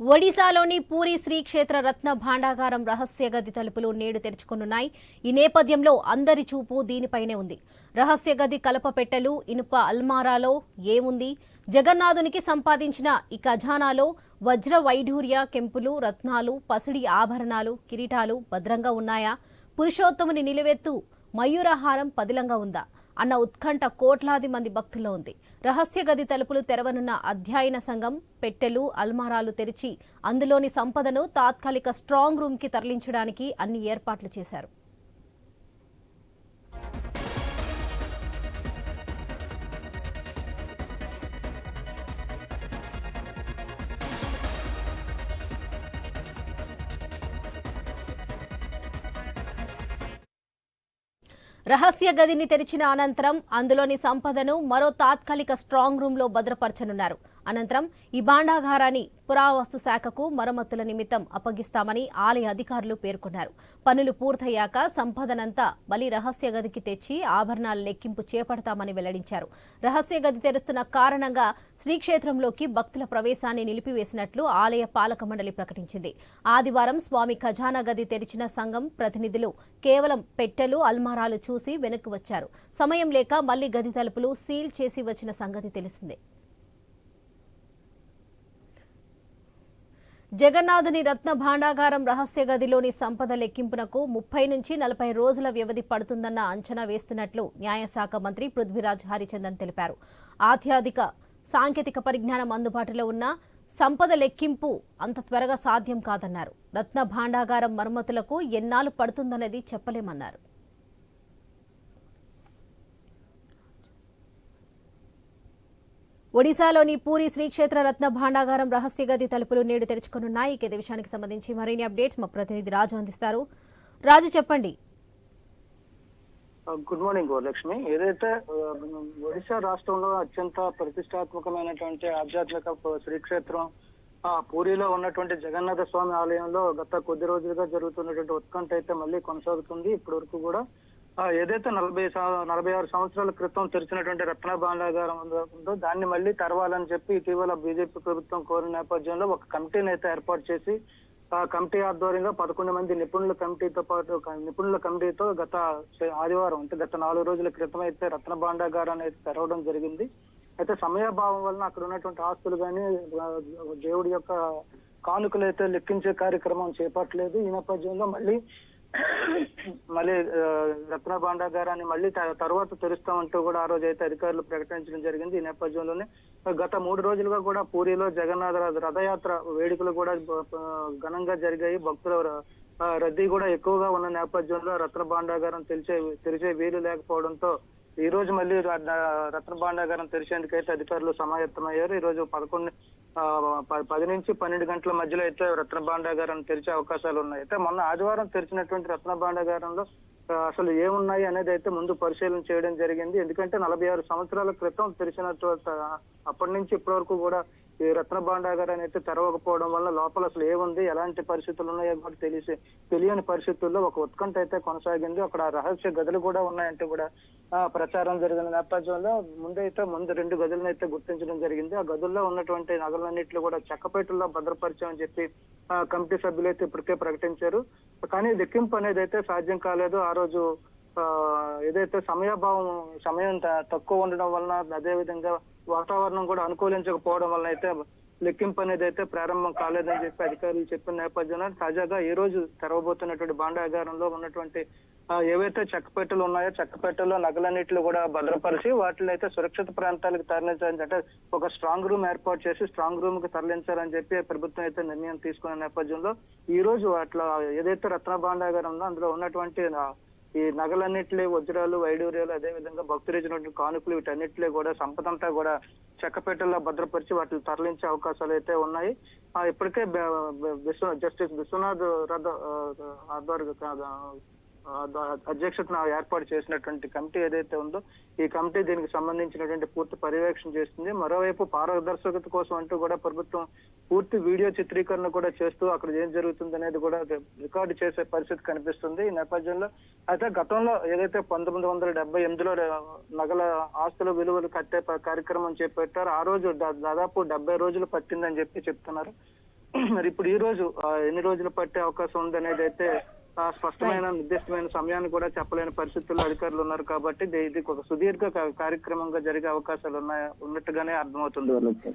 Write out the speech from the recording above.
ఒడిశాలోని పూరి శ్రీక్షేత్ర రత్న భాండాగారం రహస్య గది తలుపులు నేడు తెరుచుకున్నాయి ఈ నేపథ్యంలో అందరి చూపు దీనిపైనే ఉంది. రహస్య గది కలప పెట్టెలు ఇనుప అల్మారాలో ఏముంది? జగన్నాథునికి సంపాదించిన ఈ ఖజానాలో వజ్ర వైఢూర్య కెంపులు రత్నాలు పసిడి ఆభరణాలు కిరీటాలు భద్రంగా ఉన్నాయా? పురుషోత్తముని నిలువెత్తు మయూరహారం పదిలంగా ఉందా? అన్న ఉత్కంఠ కోట్లాది మంది భక్తుల్లో ఉంది. రహస్య గది తలుపులు తెరవనున్న అధ్యయన సంఘం పెట్టెలు అల్మారాలు తెరిచి అందులోని సంపదను తాత్కాలిక స్ట్రాంగ్ రూమ్కి తరలించడానికి అన్ని ఏర్పాట్లు చేశారు. రహస్య గదిని తెరిచిన అనంతరం అందులోని సంపదను మరో తాత్కాలిక స్ట్రాంగ్ రూమ్లో భద్రపరచనున్నారు. అనంతరం ఈ బాండాగారాన్ని పురావస్తు శాఖకు మరమ్మతుల నిమిత్తం అప్పగిస్తామని ఆలయ అధికారులు పేర్కొన్నారు. పనులు పూర్తయ్యాక సంపదనంతా మళ్ళీ రహస్య గదికి తెచ్చి ఆభరణాల లెక్కింపు చేపడతామని వెల్లడించారు. రహస్య గది తెరుస్తున్న కారణంగా శ్రీక్షేత్రంలోకి భక్తుల ప్రవేశాన్ని నిలిపివేసినట్లు ఆలయ పాలక మండలి ప్రకటించింది. ఆదివారం స్వామి ఖజానా గది తెరిచిన సంఘం ప్రతినిధులు కేవలం పెట్టెలు అల్మారాలు చూసి వెనక్కి వచ్చారు. సమయం లేక మళ్ళీ గది తలుపులు సీల్ చేసి వచ్చిన సంగతి తెలిసిందే. జగన్నాథుని రత్న భాండాగారం రహస్య గదిలోని సంపద లెక్కింపునకు ముప్పై నుంచి నలభై రోజుల వ్యవధి పడుతుందన్న అంచనా వేస్తున్నట్లు న్యాయశాఖ మంత్రి పృథ్వీరాజ్ హరిచందన్ తెలిపారు. ఆధ్యాత్మిక సాంకేతిక పరిజ్ఞానం అందుబాటులో ఉన్న సంపద లెక్కింపు అంత త్వరగా సాధ్యం కాదన్నారు. రత్న భాండాగారం మరమ్మతులకు ఎన్నాళ్ళు పడుతుందనేది చెప్పలేమన్నారు. ఒడిశాలోని పూరి శ్రీక్షేత్ర రత్న భాండాగారం రహస్య గది తలుపులు నేడు తెరుచుకున్నాయి ఇక విషయానికి సంబంధించి మరిన్ని అప్డేట్స్ మా ప్రతినిధి రాజు అందిస్తారు. రాజు చెప్పండి. గుడ్ మార్నింగ్ గోలక్ష్మి ఏదైతే ఒడిశా రాష్ట్రంలో అత్యంత ప్రతిష్టాత్మకమైనటువంటి ఆధ్యాత్మిక శ్రీక్షేత్రం ఆ పూరిలో ఉన్నటువంటి జగన్నాథ స్వామి ఆలయంలో గత కొద్ది రోజులుగా జరుగుతున్నటువంటి ఉత్కంఠ అయితే మళ్ళీ కొనసాగుతుంది. ఇప్పటి వరకు కూడా ఏదైతే నలభై నలభై ఆరు సంవత్సరాల క్రితం తెరిచినటువంటి రత్న భాండాగారం ఉందో దాన్ని మళ్ళీ తెరవాలని చెప్పి ఇటీవల బీజేపీ ప్రభుత్వం కోరిన నేపథ్యంలో ఒక కమిటీని అయితే ఏర్పాటు చేసి ఆ కమిటీ ఆధ్వర్యంగా పదకొండు మంది నిపుణుల కమిటీతో పాటు ఒక నిపుణుల కమిటీతో గత ఆదివారం అంటే గత నాలుగు రోజుల క్రితం అయితే రత్న భాండాగారాన్ని అయితే తెరవడం జరిగింది. అయితే సమయాభావం వలన అక్కడ ఉన్నటువంటి ఆస్తులు కానీ దేవుడి యొక్క కానుకలు అయితే లెక్కించే కార్యక్రమం చేపట్టలేదు. ఈ నేపథ్యంలో మళ్ళీ మళ్ళీ రత్న భాండాగారాన్ని మళ్ళీ త- తర్వాత తెరుస్తామంటూ కూడా ఆ రోజు అయితే అధికారులు ప్రకటించడం జరిగింది ఈ నేపథ్యంలోనే. గత మూడు రోజులుగా కూడా పూరిలో జగన్నాథ రథయాత్ర వేడుకలు కూడా ఘనంగా జరిగాయి. భక్తుల రద్దీ కూడా ఎక్కువగా ఉన్న నేపథ్యంలో రత్న భాండాగారం తెరిచే తెరిచే వీలు లేకపోవడంతో ఈ రోజు మళ్ళీ రత్న భాండాగారం తెరిచేందుకైతే అధికారులు సమాయత్తమయ్యారు. ఈ రోజు పదకొండు పది నుంచి పన్నెండు గంటల మధ్యలో అయితే రత్న భాండాగారం తెరిచే అవకాశాలు ఉన్నాయి. అయితే మొన్న ఆదివారం తెరిచినటువంటి రత్న భాండాగారంలో అసలు ఏమున్నాయి అనేది అయితే ముందు పరిశీలన చేయడం జరిగింది. ఎందుకంటే నలభై ఆరు సంవత్సరాల క్రితం తెరిచిన అప్పటి నుంచి ఇప్పటి వరకు కూడా ఈ రత్న భాండాగారాన్ని అయితే తెరవకపోవడం వల్ల లోపల అసలు ఏముంది? ఎలాంటి పరిస్థితులు ఉన్నాయో కూడా తెలిసి తెలియని పరిస్థితుల్లో ఒక ఉత్కంఠ అయితే కొనసాగింది. అక్కడ రహస్య గదులు కూడా ఉన్నాయంటే కూడా ఆ, ప్రచారం జరిగిన నేపథ్యంలో ముందైతే ముందు రెండు గదులను అయితే గుర్తించడం జరిగింది. ఆ గదుల్లో ఉన్నటువంటి నగలన్నింటిలో కూడా చెక్కపేటల్లో భద్రపరిచామని చెప్పి కమిటీ సభ్యులు అయితే ఇప్పటికే ప్రకటించారు. కానీ లెక్కింపు అనేది అయితే సాధ్యం కాలేదు. ఆ రోజు ఏదైతే సమయభావం సమయం త- తక్కువ ఉండడం వలన అదే విధంగా వాతావరణం కూడా అనుకూలించకపోవడం వలన అయితే లెక్కింపు అనేది అయితే ప్రారంభం కాలేదని చెప్పి అధికారులు చెప్పిన నేపథ్యంలో తాజాగా ఈ రోజు తెరవబోతున్నటువంటి భాండాగారంలో ఉన్నటువంటి ఏవైతే చెక్కపెట్టెలు ఉన్నాయో చెక్కపెట్టెల్లో నగలన్నిట్లు కూడా భద్రపరిచి వాటిని అయితే సురక్షిత ప్రాంతాలకు తరలించాలని అంటే ఒక స్ట్రాంగ్ రూమ్ ఏర్పాటు చేసి స్ట్రాంగ్ రూమ్కి తరలించాలని చెప్పి ప్రభుత్వం అయితే నిర్ణయం తీసుకున్న నేపథ్యంలో ఈ రోజు అట్లా ఏదైతే రత్న భాండాగారం ఉందో అందులో ఉన్నటువంటి ఈ నగలన్నింటినీ వజ్రాలు వైడూర్యాలు అదే విధంగా భక్తులు ఇచ్చినటువంటి కానుకలు వీటన్నిటిలో కూడా సంపదంతా కూడా చెక్కపేటల్లో భద్రపరిచి వాటిని తరలించే అవకాశాలు అయితే ఉన్నాయి. ఆ, ఇప్పటికే విశ్వ జస్టిస్ విశ్వనాథ్ రథ ఆధ్వర్య అధ్యక్షతన ఏర్పాటు చేసినటువంటి కమిటీ ఏదైతే ఉందో ఈ కమిటీ దీనికి సంబంధించినటువంటి పూర్తి పర్యవేక్షణ చేస్తుంది. మరోవైపు పారదర్శకత కోసం అంటూ కూడా ప్రభుత్వం పూర్తి వీడియో చిత్రీకరణ కూడా చేస్తూ అక్కడ ఏం జరుగుతుంది అనేది కూడా రికార్డు చేసే పరిస్థితి కనిపిస్తుంది. ఈ నేపథ్యంలో అయితే గతంలో ఏదైతే పంతొమ్మిది వందల డెబ్బై ఎనిమిదిలో నగల ఆస్తుల విలువలు కట్టే కార్యక్రమం చేపట్టారు. ఆ రోజు దాదాపు డెబ్బై రోజులు పట్టిందని చెప్పి చెప్తున్నారు. మరి ఇప్పుడు ఈ రోజు ఎన్ని రోజులు పట్టే అవకాశం ఉంది అనేది అయితే స్పష్టమైన నిర్దిష్టమైన సమయాన్ని కూడా చెప్పలేని పరిస్థితుల్లో అధికారులు ఉన్నారు కాబట్టి ఇది- ఒక సుదీర్ఘ కార్యక్రమంగా జరిగే అవకాశాలు ఉన్నాయి ఉన్నట్టుగానే అర్థమవుతుంది. వాళ్ళకి